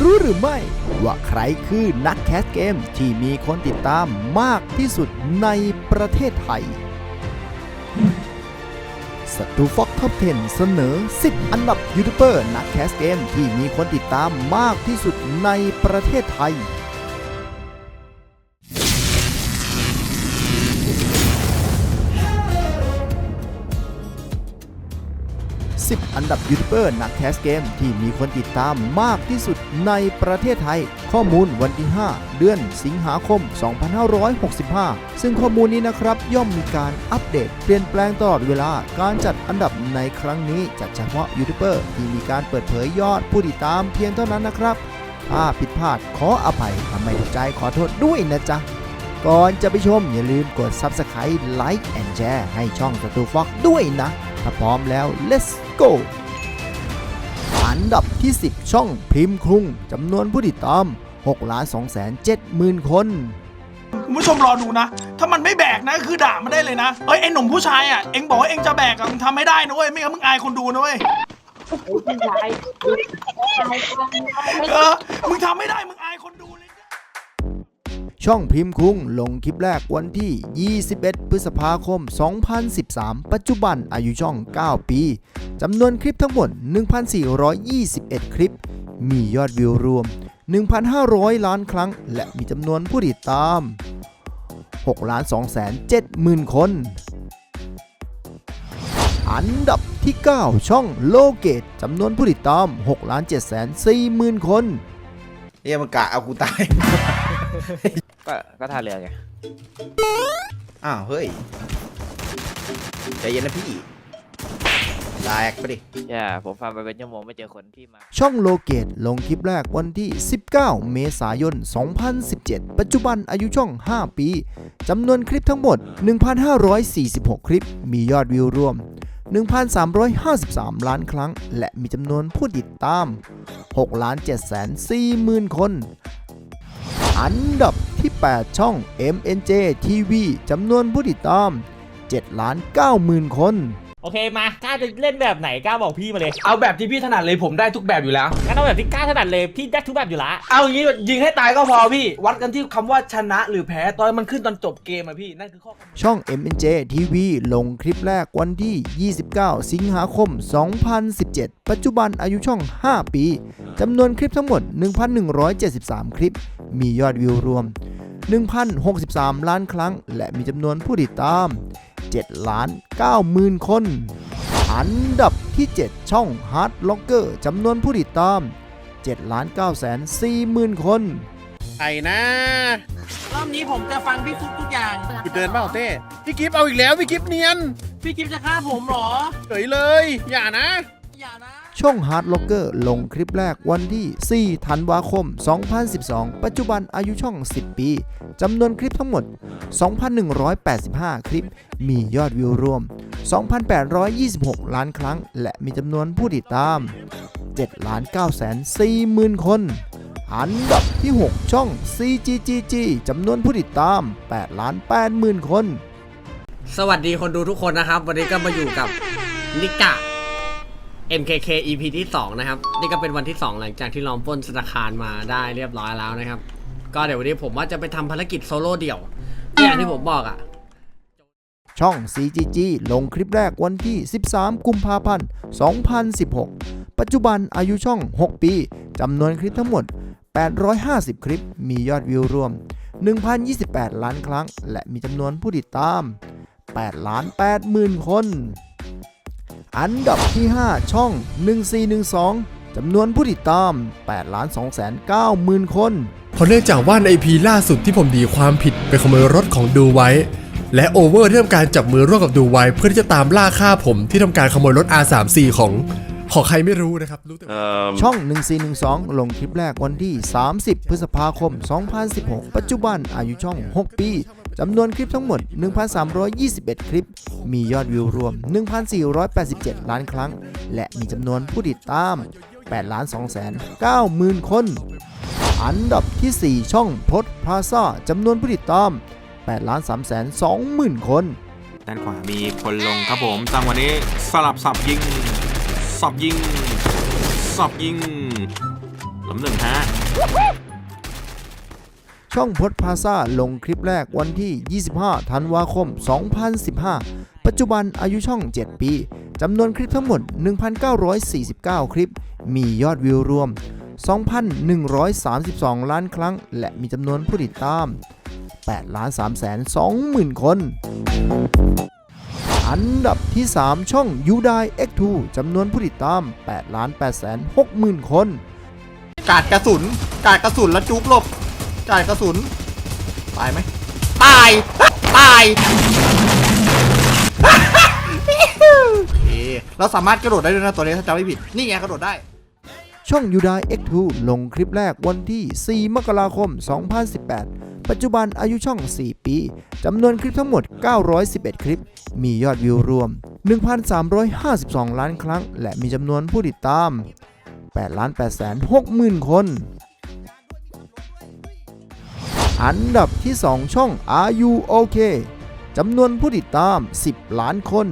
รู้หรือไม่ ว่าใครคือนักแคสเกมที่มีคนติดตามมากที่สุดในประเทศไทยสตูฟ็อกท็อป 10 เสนอ 10 อันดับยูทูบเบอร์นักแคสเกมที่มีคนติดตามมากที่สุดในประเทศไทย 10 อันดับยูทูบเบอร์นักแคสเกม ที่มีคนติดตามมากที่สุดในประเทศไทย ข้อมูลวันที่ 5 เดือนสิงหาคม 2565 ซึ่งข้อมูลนี้นะครับย่อมมีการอัปเดต เปลี่ยนแปลงตลอดเวลา การจัดอันดับในครั้งนี้จัดเฉพาะยูทูบเบอร์ที่มีการเปิดเผยยอดผู้ติดตามเพียงเท่านั้นนะครับถ้าผิดพลาดขออภัยทำไม่ถูกใจขอโทษด้วยนะจ๊ะก่อนจะไปชมอย่าลืมกด Subscribe Like and Share ให้ช่องสตูฟ็อกด้วยนะ ถ้าพร้อมแล้ว let's go อันดับที่ 10 ช่องพิมพ์ครุงจำนวนผู้ติดตาม6ล้าน2 7 0 0 0 0คน คุณผู้ชมรอดูนะ ถ้ามันไม่แบกนะคือด่ามันได้เลยนะ เอ้ยไอ้หนุ่มผู้ชายอะ เอ็งบอกว่าเอ็งจะแบกอะมึงทำไม่ได้นะเว้ย ไม่งั้นมึงอายคนดูนะเว้ยพี่ชายเออมึงทำไม่ได้ มึงอายคนดูเลย ช่องพิมพ์คุ้งลงคลิปแรกวันที่ 21 พฤษภาคม 2013 ปัจจุบันอายุช่อง 9 ปี จำนวนคลิปทั้งหมด 1,421 คลิป มียอดวิวรวม 1,500 ล้านครั้ง และมีจำนวนผู้ติดตาม 6 ล้าน2แสน7หมื่นคน อันดับที่ 9 ช่องโลเกตจำนวนผู้ติดตาม 6 ล้าน7แสน4หมื่นคนเฮียมันกะเอากูตาย ก็ก็ท่าเรือไงอ้าว เฮ้ย ใจเย็นนะพี่แตกไปดิ อย่าผมฟังไปเป็นชั่วโมงไม่เจอคนที่มา ช่องโลเกตลงคลิปแรกวันที่ 19 เมษายน 2017 ปัจจุบันอายุช่อง 5 ปี จำนวนคลิปทั้งหมด 1,546 คลิป มียอดวิวรวม 1,353 ล้านครั้ง และมีจำนวนผู้ติดตาม6ล้าน7แสน4หมื่นคน อันดับ ที่ 8 ช่อง MNJ TV จำนวนผู้ติดตาม7ล้าน9หมื่นคน โอเคมากล้าจะเล่นแบบไหนกล้าบอกพี่มาเลยเอาแบบที่พี่ถนัดเลยผมได้ทุกแบบอยู่แล้ว งั้นเอาแบบที่กล้าถนัดเลยพี่ได้ทุกแบบอยู่ละเอาอย่างนี้ยิงให้ตายก็พอพี่ วัดกันที่คำว่าชนะหรือแพ้ตอนมันขึ้นตอนจบเกมอะพี่นั่นคือข้อกำหนดช่อง MNJ TV ลงคลิปแรกวันที่ 29 สิงหาคม 2017 ปัจจุบันอายุช่อง 5 ปี จำนวนคลิปทั้งหมด 1,173 คลิป มียอดวิวรวม 1,063 ล้านครั้ง และมีจำนวนผู้ติดตาม 7 ล้าน9หมื่นคน อันดับที่ 7 ช่อง Hard Locker จำนวนผู้ติดตาม 7 ล้าน9แสน4หมื่นคนไอ้นะ รอบนี้ผมจะฟังพี่ฟุกทุกอย่างกูเดินเปล่าเต้ พี่กิฟเอาอีกแล้ว พี่กิฟเนียน พี่กิฟจะฆ่าผมเหรอ เฉยเลย อย่านะ อย่านะ ช่อง Hard Locker ลงคลิปแรกวันที่ 4 ธันวาคม 2012 ปัจจุบันอายุช่อง 10 ปี จำนวนคลิปทั้งหมด 2,185 คลิป มียอดวิวรวม 2,826 ล้านครั้ง และมีจำนวนผู้ติดตาม 7 ล้าน9แสน4หมื่นคน อันดับที่ 6 ช่อง CGGG จำนวนผู้ติดตาม 8 ล้าน8หมื่นคน สวัสดีคนดูทุกคนนะครับ วันนี้ก็มาอยู่กับนิกะ MKK EP ที่ 2 นะครับ นี่ก็เป็นวันที่ 2 หลังจากที่ลองปล้นธนาคารมาได้เรียบร้อยแล้วนะครับ ก็เดี๋ยววันนี้ผมว่าจะไปทำภารกิจโซโล่เดี่ยวอย่างที่ผมบอกอะ ช่อง CGG ลงคลิปแรกวันที่ 13 กุมภาพันธ์ 2016 ปัจจุบันอายุช่อง 6 ปีจำนวนคลิปทั้งหมด 850 คลิป มียอดวิวรวม 1,028 ล้านครั้ง และมีจำนวนผู้ติดตาม 8 ล้าน8หมื่นคน อันดับที่ 5 ช่อง 1412 จำนวนผู้ติดตาม 8 ล้าน2แสน9หมื่นคน เพราะเนื่องจากว่าใน EP ล่าสุดที่ผมดีความผิดไปขโมยรถของดูไว้ และโอเวอร์ที่ทำการจับมือร่วมกับดูไว้ เพื่อที่จะตามล่าฆ่าผมที่ทำการขโมยรถ R34 ของของใครไม่รู้นะครับรู้แต่ช่อง 1412 ลงคลิปแรกวันที่ 30 พฤษภาคม 2016 ปัจจุบันอายุช่อง 6 ปี จำนวนคลิปทั้งหมด 1,321 คลิป มียอดวิวรวม 1,487 ล้านครั้ง และมีจำนวนผู้ติดตาม8ล้าน2แสน9หมื่นคน อันดับที่ 4 ช่องพดพาซ่าจำนวนผู้ติดตาม8ล้าน3แสน2หมื่นคน ด้านขวามีคนลงครับผมจังวะนี้สลับสับยิง สับยิง สับยิงผมหนึ่งฮะ ช่องพดพาซาลงคลิปแรกวันที่ 25 ธันวาคม 2015 ปัจจุบันอายุช่อง 7 ปี จำนวนคลิปทั้งหมด 1,949 คลิป มียอดวิวรวม 2,132 ล้านครั้ง และมีจำนวนผู้ติดตาม 8 ล้าน3แสน20,000คน อันดับที่ 3 ช่อง u d i X2 จำนวนผู้ติดตาม 8 ล้าน8แสน60,000คน กาดกระสุน กาดกระสุนแล้วจุกหลบ กาดกระสุน ตายไหม ตาย ตายโอเคเราสามารถกระโดดได้ด้วยนะตัวนี้ถ้าจำไม่ผิด นี่ไงกระโดดได้ ช่อง u d i X2 ลงคลิปแรกวันที่ 4 มกราคม 2018 ปัจจุบันอายุช่อง 4 ปี จำนวนคลิปทั้งหมด 911 คลิป มียอดวิวรวม 1,352 ล้านครั้ง และมีจำนวนผู้ติดตาม8ล้าน8แสน6หมื่นคน อันดับที่ 2 ช่อง Are You OK จำนวนผู้ติดตาม 10 ล้านคน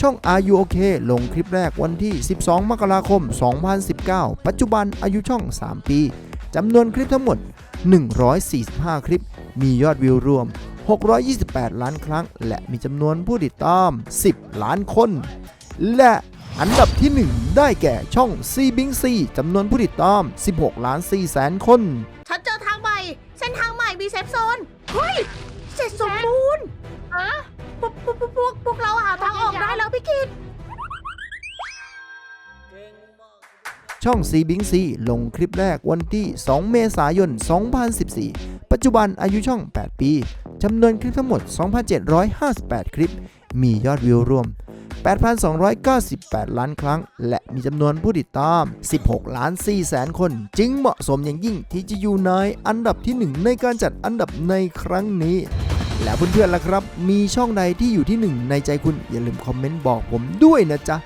ช่อง Are You OK ลงคลิปแรกวันที่ 12 มกราคม 2019 ปัจจุบันอายุช่อง 3 ปี จำนวนคลิปทั้งหมด 145 คลิป มียอดวิวรวม 628 ล้านครั้ง และมีจำนวนผู้ติดตาม 10 ล้านคน และอันดับที่ 1 ได้แก่ช่อง C Bing C จำนวนผู้ติดตาม 16 ล้าน4แสนคน ฉันเจอทางใหม่ เส้นทางใหม่มีเซฟโซน เฮ้ย เสร็จสมบูรณ์ฮะพวกพวกพวกพวกพวกเราหาทางออกได้แล้วพี่กิตช่อง C Bing C ลงคลิปแรกวันที่ 2 เมษายน 2014 ปัจจุบันอายุช่อง 8 ปี จำนวนคลิปทั้งหมด 2,758 คลิป มียอดวิวรวม 8,298 ล้านครั้ง และมีจำนวนผู้ติดตาม 16 ล้าน4แสนคน จึงเหมาะสมอย่างยิ่งที่จะอยู่ในอันดับที่ 1 ในการจัดอันดับในครั้งนี้ แล้วเพื่อนๆล่ะครับ มีช่องใดที่อยู่ที่ 1 ในใจคุณ อย่าลืมคอมเมนต์บอกผมด้วยนะจ๊ะ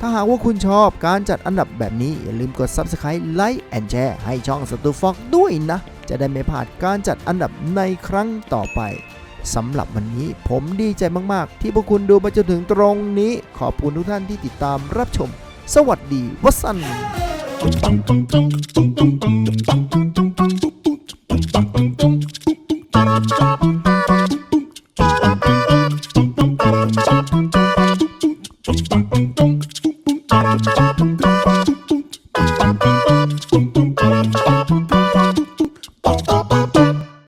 ถ้าหากว่าคุณชอบการจัดอันดับแบบนี้ อย่าลืมกด Subscribe ไลค์แอนแชร์ให้ช่องสตูฟอกด้วยนะ จะได้ไม่พลาดการจัดอันดับในครั้งต่อไปสำหรับวันนี้ผมดีใจมาก ๆ ที่พวกคุณดูมาจนถึงตรงนี้ ขอบคุณทุกท่านที่ติดตามรับชม สวัสดีวัสัน